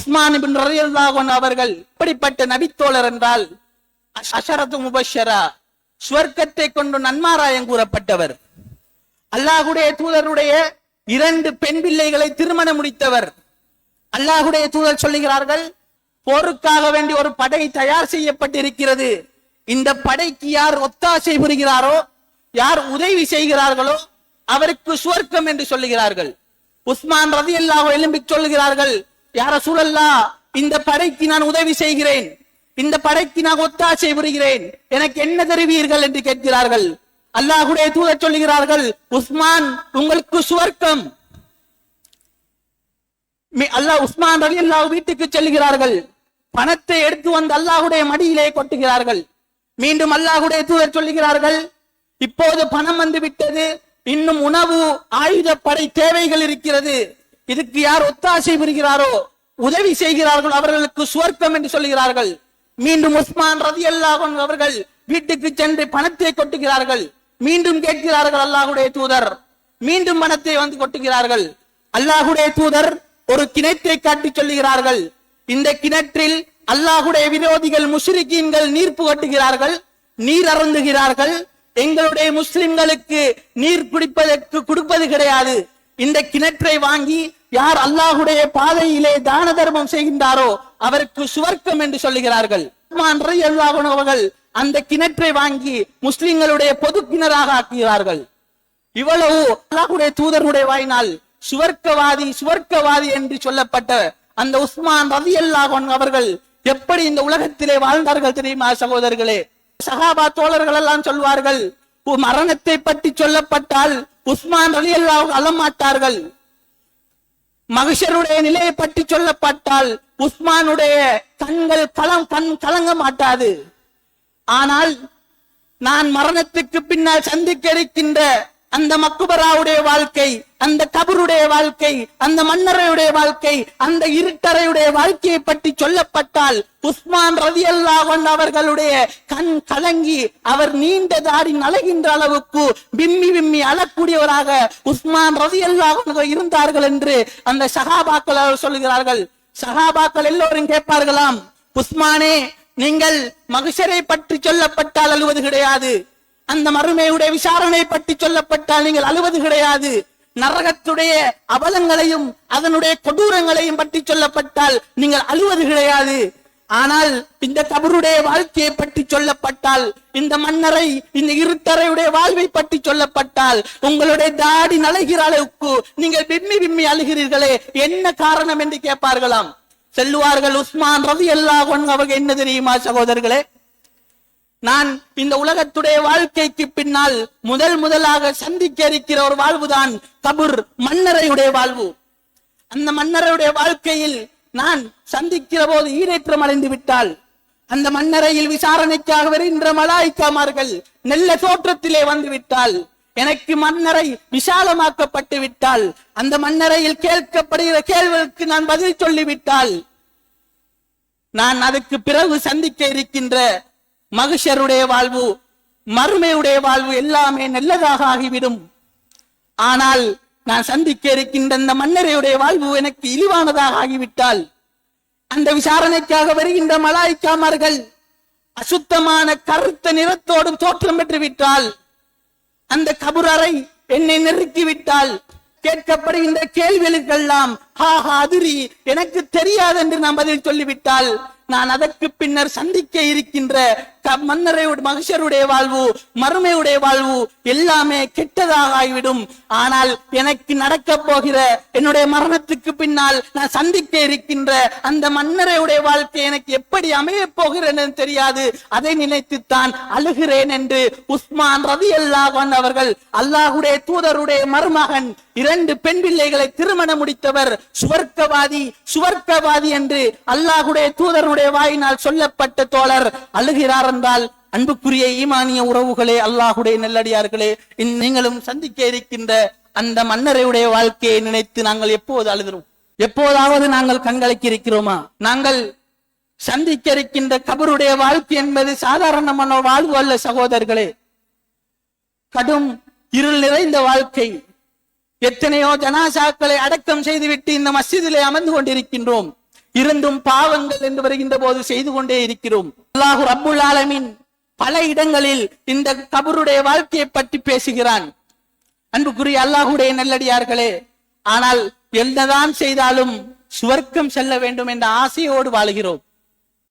உஸ்மான் பின் ரலியல்லாஹு அவர்கள் இப்படிப்பட்ட நபித்தோழர் என்றால் அஷரத்து முபஷரா சுவர்க்கத்தை கொண்டு நன்மாராயம் கூறப்பட்டவர். அல்லாஹுடைய தூதருடைய இரண்டு பெண் பிள்ளைகளை திருமணம் முடித்தவர். அல்லாஹுடைய தூதர் சொல்லுகிறார்கள் போருக்காக வேண்டி ஒரு படை தயார் செய்யப்பட்டிருக்கிறது. இந்த படைக்கு யார் ஒத்தாசை புரிகிறாரோ யார் உதவி செய்கிறார்களோ அவருக்கு சுவர்க்கம் என்று சொல்லுகிறார்கள். உஸ்மான் ரதி அல்லாஹ் எலும்பி சொல்லுகிறார்கள் யார சூழல்லா இந்த படைக்கு நான் உதவி செய்கிறேன். இந்த படைக்கு நான் ஒத்தாசை புரிகிறேன். எனக்கு என்ன தருவீர்கள் என்று கேட்கிறார்கள். அல்லாஹுடைய தூதர் சொல்லுகிறார்கள் உஸ்மான் உங்களுக்கு சுவர்க்கம். அல்லாஹ் உஸ்மான் ரவி அல்லாஹ் வீட்டுக்கு செல்கிறார்கள். பணத்தை எடுத்து வந்து அல்லாஹுடைய மடியிலே கொட்டுகிறார்கள். மீண்டும் அல்லாஹுடைய தூதர் சொல்லுகிறார்கள் இப்போது பணம் வந்து விட்டது. இன்னும் உணவு ஆயுதப்படை தேவைகள் இருக்கிறது. இதுக்கு யார் ஒத்தாசை புரிகிறாரோ உதவி செய்கிறார்கள் அவர்களுக்கு சுவர்க்கம் என்று சொல்லுகிறார்கள் மீண்டும் உஸ்மான் ரதி அவர்கள் வீட்டுக்கு சென்று பணத்தை கொட்டுகிறார்கள். மீண்டும் கேட்கிறார்கள் அல்லாஹுடைய தூதர். மீண்டும் பணத்தை வந்து கொட்டுகிறார்கள். அல்லாஹுடைய தூதர் ஒரு கிணற்றை காட்டி சொல்லுகிறார்கள். இந்த கிணற்றில் அல்லாஹுடைய விரோதிகள் முஸ்லிக்கீன்கள் நீர் புகட்டுகிறார்கள் நீர் அருந்துகிறார்கள். எங்களுடைய முஸ்லிம்களுக்கு நீர் குடிப்பதற்கு கொடுப்பது கிடையாது. இந்த கிணற்றை வாங்கி யார் அல்லாஹுடைய பாதையிலே தான தர்மம் செய்கின்றாரோ அவருக்கு சுவர்க்கம் என்று சொல்லுகிறார்கள். உஸ்மான் அவர்கள் அந்த கிணற்றை வாங்கி முஸ்லிம்களுடைய பொது கிணறாக ஆக்குகிறார்கள். இவ்வளவு அல்லாஹுடைய தூதருடைய வாயினால் சுவர்க்கவாதி சுவர்க்கவாதி என்று சொல்லப்பட்ட அந்த உஸ்மான் ரதி அவர்கள் எப்படி இந்த உலகத்திலே வாழ்ந்தார்கள் தெரியுமா சகோதரர்களே? சகாபா தோழர்கள் எல்லாம் சொல்வார்கள் மரணத்தை பற்றி சொல்லப்பட்டால் உஸ்மான் ரலி அல்லாஹ் அலமாட்டார்கள் மகிஷருடைய நிலையை பற்றி சொல்லப்பட்டால் உஸ்மானுடைய கண்கள் களம் கண் கலங்க மாட்டாது. ஆனால் நான் மரணத்துக்கு பின்னால் சந்திக்க இருக்கின்ற அந்த மக்குபராவுடைய வாழ்க்கை அந்த கபருடைய வாழ்க்கை அந்த மன்னரையுடைய வாழ்க்கை அந்த இருட்டறையுடைய வாழ்க்கையை பற்றி சொல்லப்பட்டால் உஸ்மான் ரதி அவர்களுடைய கண் கலங்கி அவர் நீண்ட தாடி நலகின்ற அளவுக்கு விம்மி விம்மி அழக்கூடியவராக உஸ்மான் ரதி இருந்தார்கள் என்று அந்த சகாபாக்கள் சொல்கிறார்கள். சகாபாக்கள் எல்லோரும் கேட்பார்களாம் உஸ்மானே நீங்கள் மகிஷரை பற்றி சொல்லப்பட்டால் அழுவது கிடையாது. அந்த மறுமையுடைய விசாரணை பற்றி சொல்லப்பட்டால் நீங்கள் அழுவது கிடையாது. நரகத்துடைய அவலங்களையும் அதனுடைய கொடூரங்களையும் பற்றி சொல்லப்பட்டால் நீங்கள் அழுவது கிடையாது. ஆனால் இந்த கபருடைய வாழ்க்கையை பற்றி சொல்லப்பட்டால் இந்த மன்னரை இந்த இருத்தரையுடைய வாழ்வை பற்றி சொல்லப்பட்டால் உங்களுடைய தாடி நலகிற அளவுக்கு நீங்கள் விம்மி விம்மி அழுகிறீர்களே என்ன காரணம் என்று கேட்பார்களாம். செல்லுவார்கள் உஸ்மான் ரவி அல்லாஹ் அவங்க என்ன தெரியுமா சகோதரர்களே? நான் இந்த உலகத்துடைய வாழ்க்கைக்கு பின்னால் முதல் முதலாக சந்திக்க இருக்கிற ஒரு வாழ்வுதான் கபூர் மன்னரையுடைய வாழ்வு. அந்த மன்னரையுடைய வாழ்க்கையில் நான் சந்திக்கிற போது ஈரேற்றம் அடைந்து விட்டால் அந்த மன்னரையில் விசாரணைக்காக வருகின்ற மலாய்க்காமார்கள் நல்ல தோற்றத்திலே வந்து விட்டால் எனக்கு மன்னரை விசாலமாக்கப்பட்டு விட்டால் அந்த மன்னரையில் கேட்கப்படுகிற கேள்விகளுக்கு நான் பதில் சொல்லிவிட்டால் நான் அதுக்கு பிறகு சந்திக்க இருக்கின்ற மகிஷருடைய வாழ்வு மறுமையுடைய வாழ்வு எல்லாமே நல்லதாக ஆகிவிடும். ஆனால் நான் சந்திக்க இருக்கின்ற இந்த மன்னரையுடைய வாழ்வு எனக்கு இழிவானதாக ஆகிவிட்டால் அந்த விசாரணைக்காக வருகின்ற மலாய்க்காமர்கள் அசுத்தமான கருத்த நிறத்தோடும் தோற்றம் பெற்று விட்டால் அந்த கபுரறை என்னை நெருக்கிவிட்டால் கேட்கப்படுகின்ற கேள்விகளுக்கெல்லாம் ஹா ஹா அதிரி எனக்கு தெரியாது என்று நான் பதில் சொல்லிவிட்டால் நான் அதற்கு பின்னர் சந்திக்க இருக்கின்ற க- மன்னரையுடைய மகிஷருடைய வாழ்வு மறுமையுடைய வாழ்வு எல்லாமே கெட்டதாக ஆகிவிடும். ஆனால் எனக்கு நடக்க போகிற என்னுடைய மரணத்துக்கு பின்னால் நான் சந்திக்க இருக்கின்ற அந்த மன்னரையுடைய வாழ்க்கை எனக்கு எப்படி அமைய போகிறேன் தெரியாது. அதை நினைத்துத்தான் அழுகிறேன் என்று உஸ்மான் ரவி அல்லாஹன் அவர்கள் அல்லாஹுடைய தூதருடைய மருமகன் இரண்டு பெண் பிள்ளைகளை திருமணம் முடித்தவர் சுவர்க்கவாதி சுவர்க்கவாதி என்று அல்லாஹுடைய தூதருடைய வாயினால் சொல்லப்பட்ட தோழர் அழுகிறார் என்றால் அன்புக்குரிய ஈமானிய உறவுகளே அல்லாஹுடைய நெல்லடியார்களே நீங்களும் சந்திக்க இருக்கின்ற அந்த மன்னரையுடைய வாழ்க்கையை நினைத்து நாங்கள் எப்போது அழுகிறோம்? எப்போதாவது நாங்கள் கண்கலக்கி இருக்கிறோமா? நாங்கள் சந்திக்க இருக்கின்ற கபருடைய வாழ்க்கை என்பது சாதாரணமான வாழ்வு அல்ல சகோதரர்களே. கடும் இருள் நிறைந்த வாழ்க்கை. எத்தனையோ ஜனாசாக்களை அடக்கம் செய்துவிட்டு இந்த மசிதிலே அமர்ந்து கொண்டிருக்கின்றோம். இருந்தும் பாவங்கள் என்று வருகின்ற போது செய்து கொண்டே இருக்கிறோம். அல்லாஹு ரப்புல் ஆலமின் பல இடங்களில் இந்த கபருடைய வாழ்க்கையை பற்றி பேசுகிறான். அன்புக்குரிய அல்லாஹுடைய நல்லடியார்களே ஆனால் என்னதான் செய்தாலும் சுவர்க்கம் செல்ல வேண்டும் என்ற ஆசையோடு வாழுகிறோம்.